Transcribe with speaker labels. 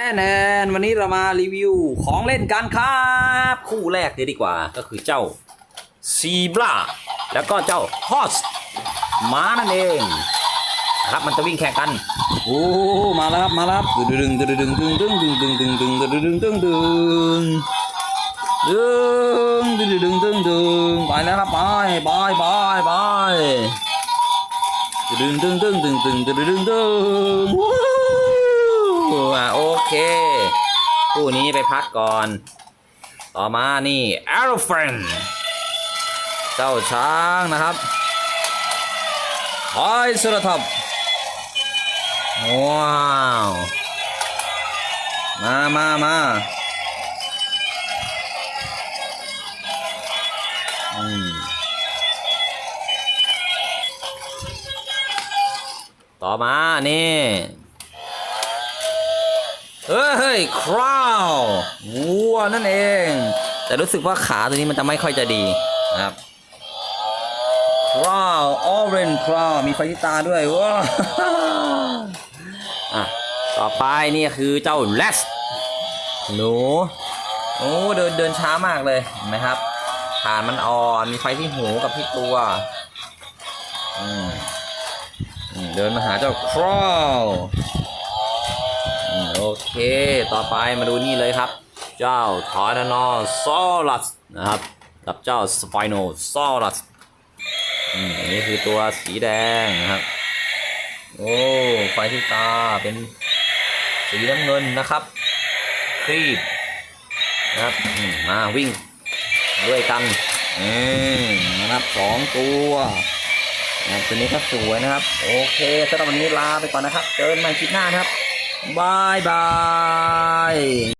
Speaker 1: แน่แนนวันนี้เรามารีวิวของเล่นกันครับ คู่แรกเลยดีกว่าก็คือเจ้าซีบราแล้วก็เจ้าฮอสม้านั่นเองครับมันจะวิ่งแข่งกันโอ้มาแล้วครับมาแล้วครับดึงดึงดึงดึงดึงดึงดึงดึงดึงดึงดึงดึงดึงดึงดึงดึงดึงดึงดึงไปแล้วครับไปไปไปไปดึงดึงดึงดึงดึงดึงดึงดึงดึงวู้ อะโอเค คู่นี้ไปพักก่อน ต่อมานี่ a r o f r i e n d เจ้าช้างนะครับไฮสุรทับว้าว มามามาอืมต่อมา นี่ เฮ้ยคราววัวนั่นเอง แต่รู้สึกว่าขาตัวนี้มันจะไม่ค่อยจะดีนะครับคราวออเรนคราวมีไฟที่ตาด้วยว้าวอะต่อไปนี่คือเจ้าแลสหนูโอ้เดินเดินช้ามากเลยเห็นไหมครับฐานมันอ่อนมีไฟที่หูกับที่ตัวอืมเดินมาหาเจ้าคราว เค ต่อไปมาดูนี่เลยครับ เจ้าทอร์นอซอรัสนะครับกับเจ้าสไปโนซอรัสอันนี้คือตัวสีแดงนะครับ โอ้ไฟที่ตาเป็นสีน้ำเงินนะครับครีบนะครับมาวิ่งด้วยกันอืมนะครับสองตัวนะตัวนี้ก็สวยนะครับ โอเคสำหรับวันนี้ลาไปก่อนนะครับ เจอกันใหม่คลิปหน้านะครับ 拜拜。